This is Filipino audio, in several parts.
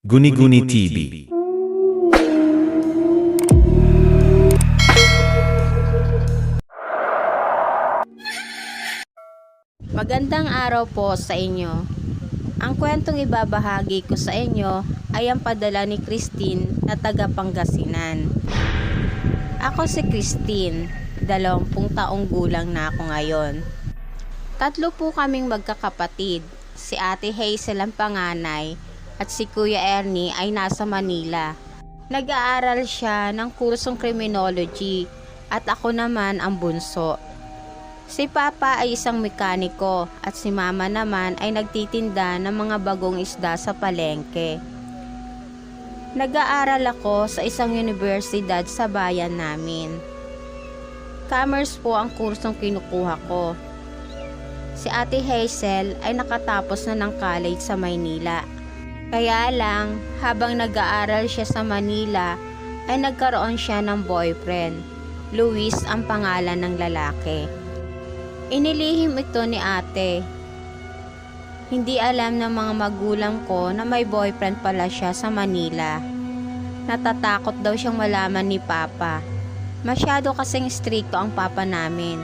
Guni-Guni TV. Magandang araw po sa inyo. Ang kwentong ibabahagi ko sa inyo ay ang padala ni Christine na taga Pangasinan. Ako si Christine, dalawampung taong gulang na ako ngayon. Tatlo po kaming magkakapatid. Si Ate Hazel ang panganay at si Kuya Ernie ay nasa Manila. Nag-aaral siya ng kursong criminology at ako naman ang bunso. Si Papa ay isang mekaniko at si Mama naman ay nagtitinda ng mga bagong isda sa palengke. Nag-aaral ako sa isang universidad sa bayan namin. Commerce po ang kursong kinukuha ko. Si Ate Hazel ay nakatapos na ng college sa Maynila. Kaya lang, habang nag-aaral siya sa Manila, ay nagkaroon siya ng boyfriend. Luis ang pangalan ng lalaki. Inilihim ito ni ate. Hindi alam ng mga magulang ko na may boyfriend pala siya sa Manila. Natatakot daw siyang malaman ni Papa. Masyado kasing stricto ang Papa namin.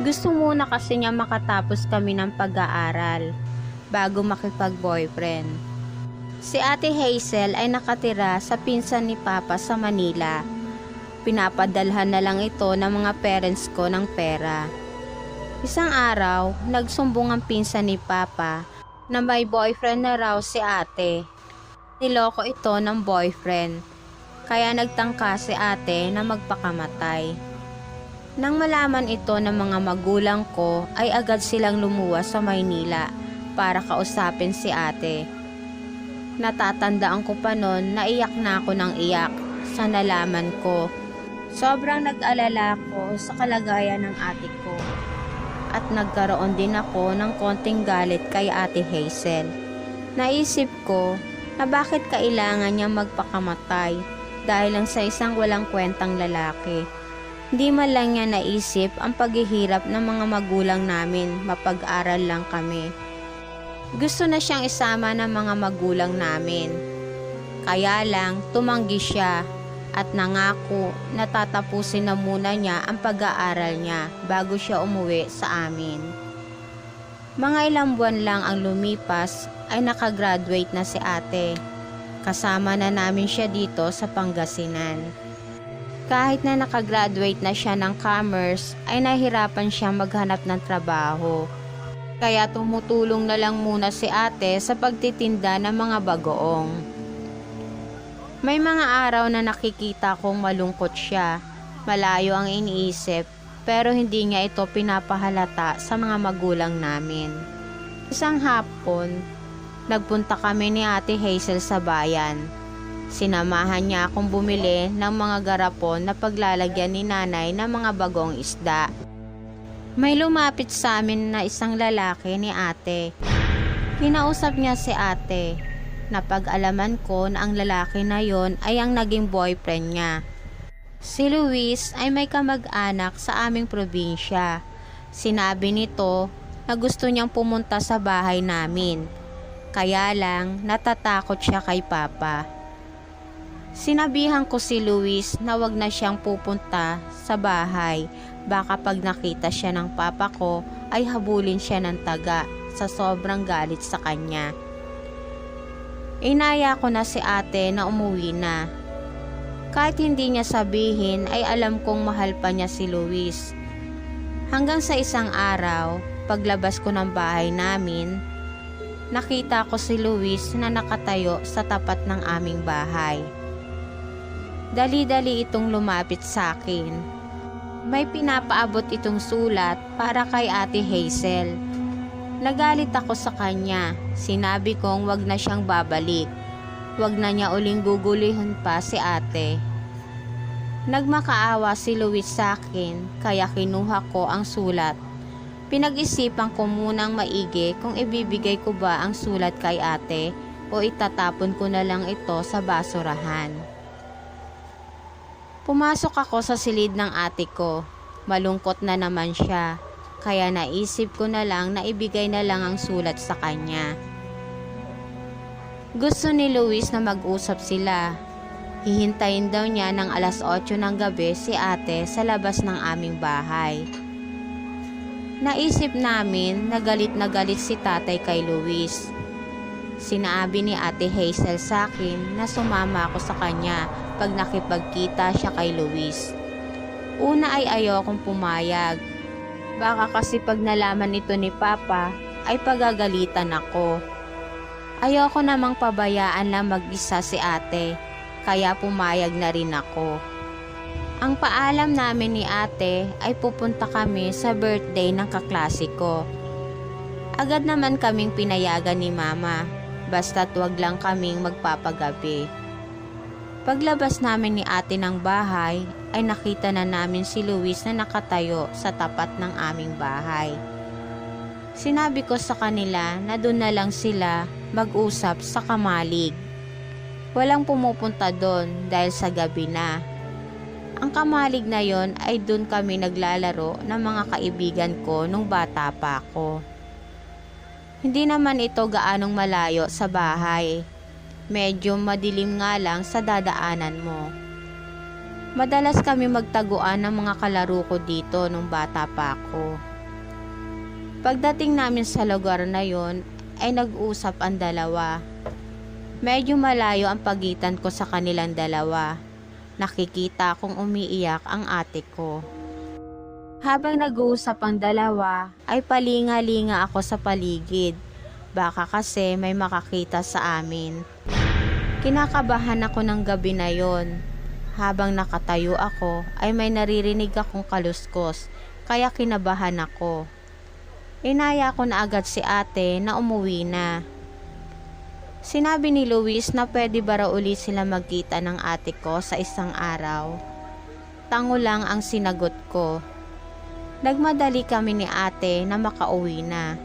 Gusto muna kasi niya makatapos kami ng pag-aaral bago makipag-boyfriend. Si Ate Hazel ay nakatira sa pinsan ni Papa sa Manila. Pinapadalhan na lang ito ng mga parents ko ng pera. Isang araw, nagsumbong ang pinsan ni Papa na may boyfriend na raw si ate. Niloko ito ng boyfriend, kaya nagtangka si ate na magpakamatay. Nang malaman ito ng mga magulang ko, ay agad silang lumuwas sa Maynila para kausapin si ate. Natatandaan ko pa noon na iyak na ako ng iyak sa nalaman ko. Sobrang nag-alala ko sa kalagayan ng ate ko at nagkaroon din ako ng konting galit kay Ate Hazel. Naisip ko na bakit kailangan niya magpakamatay dahil lang sa isang walang kwentang lalaki. Hindi man lang niya naisip ang paghihirap ng mga magulang namin, mapag-aral lang kami. Gusto na siyang isama ng mga magulang namin. Kaya lang, tumanggi siya at nangako na tatapusin na muna niya ang pag-aaral niya bago siya umuwi sa amin. Mga ilang buwan lang ang lumipas ay nakagraduate na si ate. Kasama na namin siya dito sa Pangasinan. Kahit na nakagraduate na siya ng commerce ay nahirapan siya maghanap ng trabaho. Kaya tumutulong na lang muna si ate sa pagtitinda ng mga bagoong. May mga araw na nakikita kong malungkot siya. Malayo ang iniisip, pero hindi niya ito pinapahalata sa mga magulang namin. Isang hapon, nagpunta kami ni Ate Hazel sa bayan. Sinamahan niya akong bumili ng mga garapon na paglalagyan ni nanay ng mga bagong isda. May lumapit sa amin na isang lalaki ni ate. Kinausap niya si ate Napag-alaman ko na ang lalaki na yon ay ang naging boyfriend niya. Si Luis ay may kamag-anak sa aming probinsya. Sinabi nito na gusto niyang pumunta sa bahay namin. Kaya lang natatakot siya kay Papa. Sinabihan ko si Luis na wag na siyang pupunta sa bahay. Baka pag nakita siya ng papa ko ay habulin siya ng taga sa sobrang galit sa kanya. Inaya ko na si ate na umuwi na. Kahit hindi niya sabihin ay alam kong mahal pa niya si Luis. Hanggang sa isang araw, paglabas ko ng bahay namin, nakita ko si Luis na nakatayo sa tapat ng aming bahay. Dali-dali itong lumapit sa akin. May pinapaabot itong sulat para kay ate Hazel. Nagalit ako sa kanya. Sinabi kong wag na siyang babalik. Wag na niya uling gugulihin pa si ate. Nagmakaawa si Luis sa akin kaya kinuha ko ang sulat. Pinag-isipan ko munang maigi kung ibibigay ko ba ang sulat kay ate o itatapon ko na lang ito sa basurahan. Pumasok ako sa silid ng ate ko. Malungkot na naman siya. Kaya naisip ko na lang na ibigay na lang ang sulat sa kanya. Gusto ni Luis na mag-usap sila. Hihintayin daw niya ng alas 8 ng gabi si ate sa labas ng aming bahay. Naisip namin na galit na galit si tatay kay Luis. Sinabi ni ate Hazel sa akin na sumama ako sa kanya pag nakipagkita siya kay Luis. Una ay ayokong pumayag. Baka kasi pag nalaman ito ni Papa ay pagagalitan ako. Ayoko namang pabayaan lang mag-isa si ate, kaya pumayag na rin ako. Ang paalam namin ni ate ay pupunta kami sa birthday ng kaklase ko. Agad naman kaming pinayagan ni mama, basta't wag lang kaming magpapagabi. Paglabas namin ni ate ng bahay, ay nakita na namin si Luis na nakatayo sa tapat ng aming bahay. Sinabi ko sa kanila na doon na lang sila mag-usap sa kamalig. Walang pumupunta doon dahil sa gabi na. Ang kamalig na yon ay doon kami naglalaro ng mga kaibigan ko nung bata pa ako. Hindi naman ito gaanong malayo sa bahay. Medyo madilim nga lang sa dadaanan mo. Madalas kami magtaguan ng mga kalaro ko dito nung bata pa ako. Pagdating namin sa lugar na yon ay nag-usap ang dalawa. Medyo malayo ang pagitan ko sa kanilang dalawa. Nakikita kong umiiyak ang ate ko. Habang nag-uusap ang dalawa, ay palinga-linga ako sa paligid. Baka kasi may makakita sa amin. Kinakabahan ako ng gabi na yon. Habang nakatayo ako, ay may naririnig akong kaluskos, kaya kinabahan ako. Inaya ko na agad si ate na umuwi na. Sinabi ni Luis na pwede ba raw ulit sila magkita ng ate ko sa isang araw. Tango lang ang sinagot ko. Nagmadali kami ni ate na makauwi na.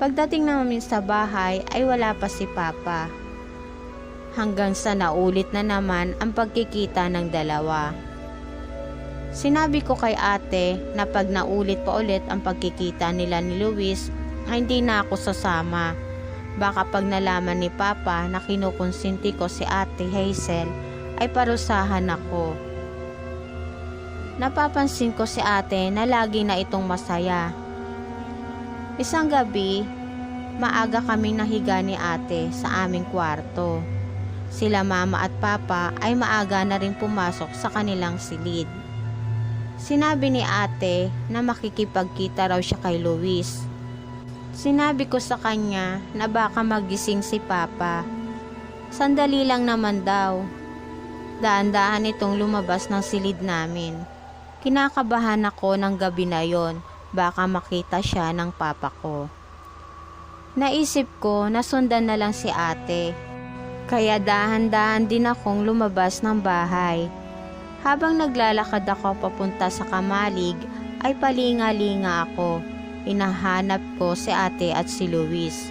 Pagdating namin sa bahay ay wala pa si Papa. Hanggang sa naulit na naman ang pagkikita ng dalawa. Sinabi ko kay ate na pag naulit pa ulit ang pagkikita nila ni Luis ay hindi na ako sasama. Baka pag nalaman ni Papa na kinukonsinti ko si ate Hazel ay parusahan ako. Napapansin ko si ate na lagi na itong masaya. Isang gabi, maaga kaming nahiga ni ate sa aming kwarto. Sila mama at papa ay maaga na rin pumasok sa kanilang silid. Sinabi ni ate na makikipagkita raw siya kay Luis. Sinabi ko sa kanya na baka magising si Papa. Sandali lang naman daw. Daan-daan itong lumabas ng silid namin. Kinakabahan ako ng gabi na yon, baka makita siya ng papa ko. Naisip ko na sundan na lang si ate. Kaya dahan-dahan din akong lumabas ng bahay. Habang naglalakad ako papunta sa kamalig, ay palinga-linga ako. Inahanap ko si ate at si Luis.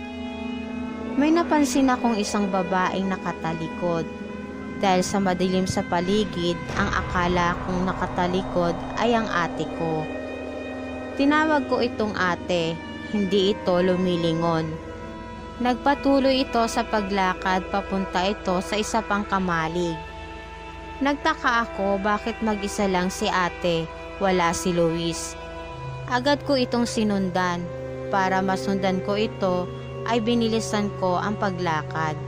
May napansin akong isang babaeng nakatalikod. Dahil sa madilim sa paligid, ang akala kong nakatalikod ay ang ate ko. Tinawag ko itong ate, hindi ito lumilingon. Nagpatuloy ito sa paglakad papunta ito sa isa pang kamalig. Nagtaka ako bakit mag-isa lang si ate, wala si Luis. Agad ko itong sinundan. Para masundan ko ito, ay binilisan ko ang paglakad.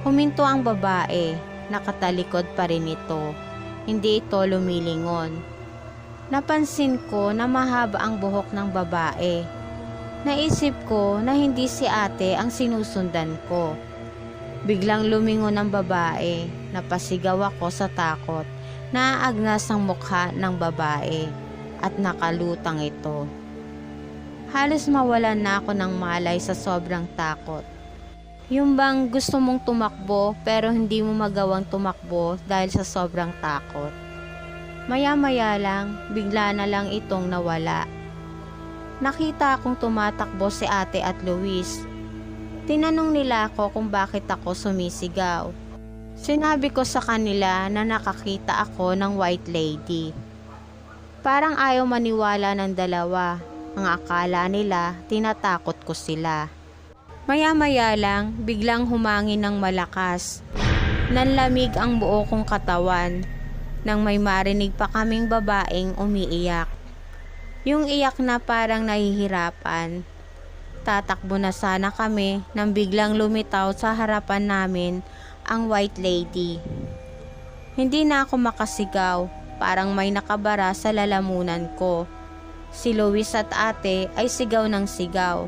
Huminto ang babae, nakatalikod pa rin ito. Hindi ito lumilingon. Napansin ko na mahaba ang buhok ng babae. Naisip ko na hindi si ate ang sinusundan ko. Biglang lumingon ang babae, napasigaw ako sa takot. Naaagnas ang mukha ng babae at nakalutang ito. Halos mawalan na ako ng malay sa sobrang takot. Yung bang gusto mong tumakbo pero hindi mo magawang tumakbo dahil sa sobrang takot. Maya-maya lang, bigla na lang itong nawala. Nakita akong tumatakbo si ate at Luis. Tinanong nila ako kung bakit ako sumisigaw. Sinabi ko sa kanila na nakakita ako ng white lady. Parang ayaw maniwala ng dalawa. Ang akala nila, tinatakot ko sila. Maya-maya lang, biglang humangin ng malakas. Nanlamig ang buo kong katawan nang may marinig pa kaming babaeng umiiyak. Yung iyak na parang nahihirapan. Tatakbo na sana kami nang biglang lumitaw sa harapan namin ang white lady. Hindi na ako makasigaw, parang may nakabara sa lalamunan ko. Si Luis at ate ay sigaw ng sigaw.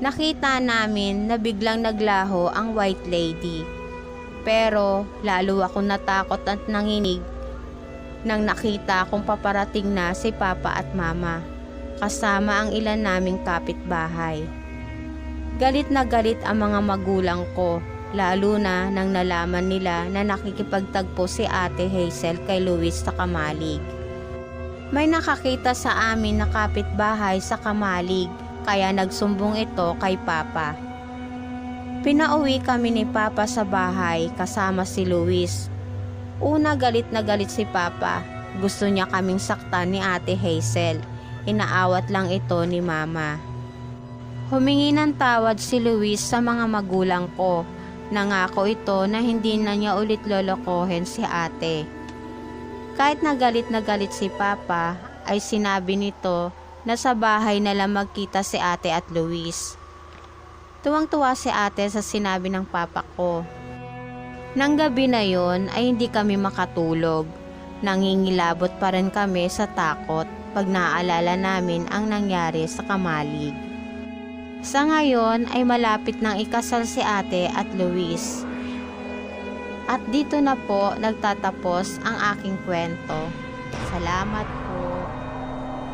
Nakita namin na biglang naglaho ang white lady. Pero lalo ako natakot at nanginig nang nakita kong paparating na si Papa at Mama kasama ang ilan naming kapitbahay. Galit na galit ang mga magulang ko lalo na nang nalaman nila na nakikipagtagpo si Ate Hazel kay Luis sa Kamalig. May nakakita sa amin na kapitbahay sa Kamalig kaya nagsumbong ito kay Papa. Pinauwi kami ni Papa sa bahay kasama si Luis. Una galit na galit si Papa. Gusto niya kaming saktan ni Ate Hazel. Inaawat lang ito ni Mama. Humingi ng tawad si Luis sa mga magulang ko. Nangako ito na hindi na niya ulit lolokohin si ate. Kahit nagalit na galit si Papa, ay sinabi nito na sa bahay na lang magkita si ate at Luis. Tuwang-tuwa si ate sa sinabi ng papa ko. Nang gabi na yon ay hindi kami makatulog. Nangingilabot pa rin kami sa takot pag naaalala namin ang nangyari sa kamalig. Sa ngayon ay malapit nang ikasal si ate at Luis. At dito na po nagtatapos ang aking kwento. Salamat